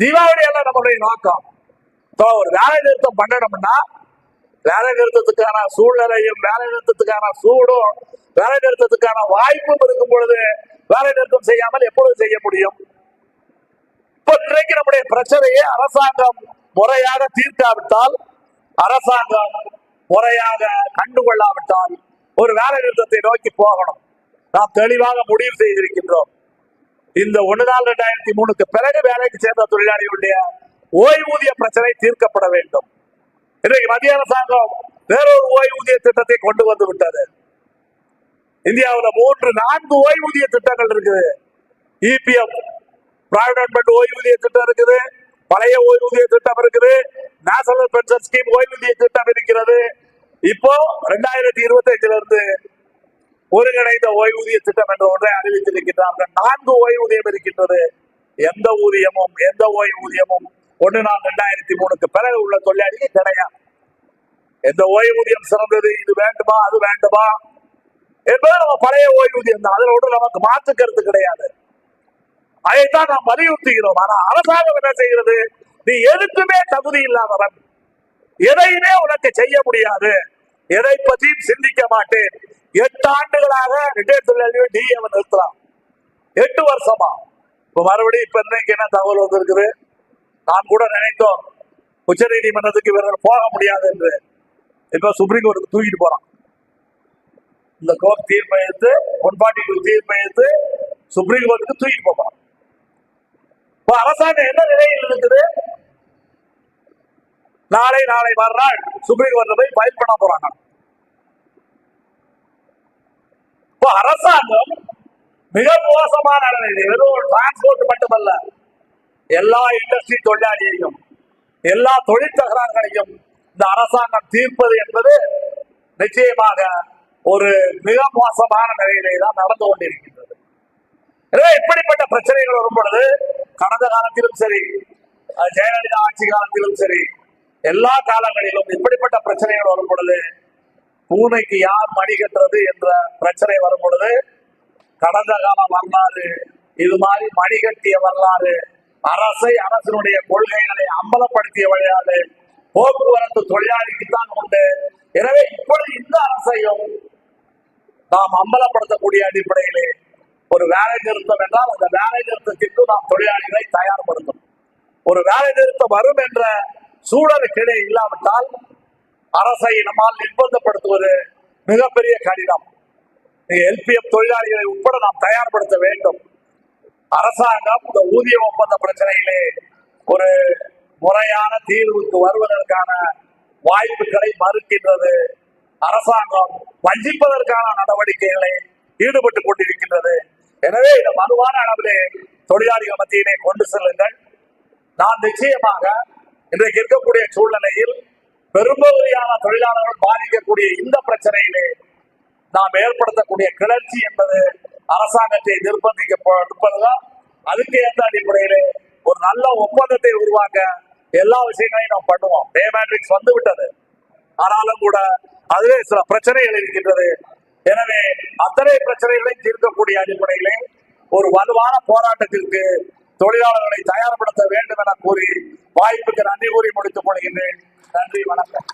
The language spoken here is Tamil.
தீபாவளி எல்லாம் நம்மளுடைய நோக்கம். இப்போ ஒரு வேலை நிறுத்தம் பண்ணணும்னா வேலை நிறுத்தத்துக்கான சூழ்நிலையும் வேலை நிறுத்தத்துக்கான சூடும் வேலை நிறுத்தத்துக்கான வாய்ப்பும் இருக்கும் பொழுது வேலை நிறுத்தம் செய்யாமல் எப்பொழுது செய்ய முடியும்? இப்போ இன்றைக்கு நம்முடைய பிரச்சனையை அரசாங்கம் முறையாக தீர்க்காவிட்டால் அரசாங்கம் முறையாக கண்டுகொள்ளாவிட்டால் ஒரு வேலை நிறுத்தத்தை நோக்கி போகணும். நாம் தெளிவாக முடிவு செய்திருக்கின்றோம். இந்த ஒன்று நாள் ரெண்டாயிரத்தி மூணுக்கு பிறகு வேலைக்கு சேர்ந்த தொழிலாளிகளுடைய ஓய்வூதிய பிரச்சனை தீர்க்கப்பட வேண்டும். இன்றைக்கு மத்திய அரசாங்கம் வேறொரு ஓய்வூதிய திட்டத்தை கொண்டு வந்து விட்டது. இந்தியாவில் மூன்று நான்கு ஓய்வூதிய திட்டங்கள் இருக்குது. இபிஎஃப் ப்ராவிடன்ட் ஃபண்ட் ஓய்வூதிய திட்டம் இருக்குது. பழைய ஓய்வூதிய திட்டம் இருக்குது. நேஷனல் பென்ஷன் ஸ்கீம் ஓய்வூதிய திட்டம் இருக்கிறது. இப்போ ரெண்டாயிரத்தி இருபத்தி அஞ்சுல இருந்து ஒருங்கிணைந்த ஓய்வூதிய திட்டம் என்ற ஒன்றை அறிவித்திருக்கிறார்கள் நான்கு ஓய்வூதியம் இருக்கின்றது. எந்த ஊதியமும் எந்த ஓய்வூதியமும் ஒன்று நாள் ரெண்டாயிரத்தி மூணுக்கு பிறகு உள்ள தொழிலாளிக்கு கிடையாது. எந்த ஓய்வூதியம் சிறந்தது? இது வேண்டுமா? அது வேண்டுமா? என்பது நம்ம பழைய ஓய்வூதியம் தான். அதில் ஒன்று நமக்கு மாற்று கருத்து கிடையாது. அதைத்தான் நாம் வலியுறுத்துகிறோம். ஆனா அரசாங்கம் என்ன செய்கிறது? நீ எதுக்குமே தகுதி இல்லாதவன். எதையுமே உனக்கு செய்ய முடியாது. எதை பற்றியும் சிந்திக்க மாட்டேன். எட்டு ஆண்டுகளாக ரிட்டையர் தொழிலாளியை டிஏவை நிறுத்தலாம் எட்டு வருஷமா. இப்ப மறுபடியும் இப்ப இன்னைக்கு என்ன தகவல் வந்திருக்குது? நான் கூட நினைத்தோம். உச்ச நீதிமன்றத்துக்கு இவர்கள் போக முடியாது என்று. இப்ப சுப்ரீம் கோர்ட்டுக்கு தூக்கிட்டு போறான். இந்த கோர்ட் தீர்ப்பை எடுத்து ஒன் ஃபார்ட்டி டூ தீர்ப்பை எடுத்து சுப்ரீம் கோர்ட்டுக்கு தூக்கிட்டு போறான். இப்ப அரசாங்கம் என்ன நிலையில் இருக்குது? நாளை நாளை மறுநாள் சுப்ரீம் கோர்ட்டில் போய் ஃபைல் பண்ண போறாங்க. இப்போ அரசாங்கம் மிக மோசமான நிலையில் வெறும் டிரான்ஸ்போர்ட் மட்டுமல்ல எல்லா இண்டஸ்ட்ரி தொழிலாளியையும் எல்லா தொழில் தகராறுகளையும் இந்த அரசாங்கம் தீர்ப்பது என்பது நிச்சயமாக ஒரு மிக மோசமான நிலையிலே தான் நடந்து கொண்டிருக்கின்றது. எனவே இப்படிப்பட்ட பிரச்சனைகள் வரும் பொழுது கடந்த காலத்திலும் சரி ஜெயலலிதா ஆட்சி காலத்திலும் சரி எல்லா காலங்களிலும் இப்படிப்பட்ட பிரச்சனைகள் வரும் பொழுது பூனைக்கு யார் மணி கட்டுறது என்ற பிரச்சனை வரும் பொழுது கடந்த கால வரலாறு இது மாதிரி மணி கட்டிய வரலாறு அரசை அரசினுடைய கொள்கைகளை அம்பலப்படுத்திய வழியாது போக்குவரத்து தொழிலாளிக்கு தான் உண்டு. எனவே இப்பொழுது இந்த அரசையும் நாம் அம்பலப்படுத்தக்கூடிய அடிப்படையிலே ஒரு வேலை நிறுத்தம் என்றால் அந்த வேலை நிறுத்தத்திற்கு நாம் தொழிலாளிகளை தயார்படுத்தும் ஒரு வேலை நிறுத்தம் வரும் என்ற சூழலுக்கிடையே இல்லாவிட்டால் அரசை நம்மால் நிர்பந்தப்படுத்துவது மிகப்பெரிய கடினம். எல்பிஎஃப் தொழிலாளிகளை உட்பட நாம் தயார்படுத்த வேண்டும். அரசாங்கம் இந்த ஊதிய ஒப்பந்த பிரச்சனையிலே ஒரு முறையான தீர்வுக்கு வருவதற்கான வாய்ப்புகளை மறுக்கின்றது. அரசாங்கம் வஞ்சிப்பதற்கான நடவடிக்கைகளை ஈடுபட்டுக் கொண்டிருக்கின்றது. எனவே இந்த மனுவான அளவிலே தொழிலாளிகள் மத்தியிலே கொண்டு செல்லுங்கள். நான் நிச்சயமாக இன்றைக்கு இருக்கக்கூடிய சூழ்நிலையில் பெரும்பகுதியான தொழிலாளர்கள் பாதிக்கக்கூடிய இந்த பிரச்சனையிலே நாம் ஏற்படுத்தக்கூடிய கிளர்ச்சி என்பது அரசாங்கத்தை நிர்பந்திக்கப்படுவதுதான் அதுக்கு ஏற்ற அடிப்படையிலே ஒரு நல்ல ஒப்பந்தத்தை உருவாக்க எல்லா விஷயங்களையும் நாம் பண்ணுவோம். டே மேட்ரிக்ஸ் வந்து விட்டது. ஆனாலும் கூட அதுவே சில பிரச்சனைகள் இருக்கின்றது. எனவே அத்தனை பிரச்சனைகளையும் தீர்க்கக்கூடிய அடிப்படையிலே ஒரு வலுவான போராட்டத்திற்கு தொழிலாளர்களை தயார்படுத்த வேண்டும் என கூறி வாய்ப்புக்கு நன்றி கூறி முடித்துக் கொள்கின்றேன். நன்றி வணக்கம்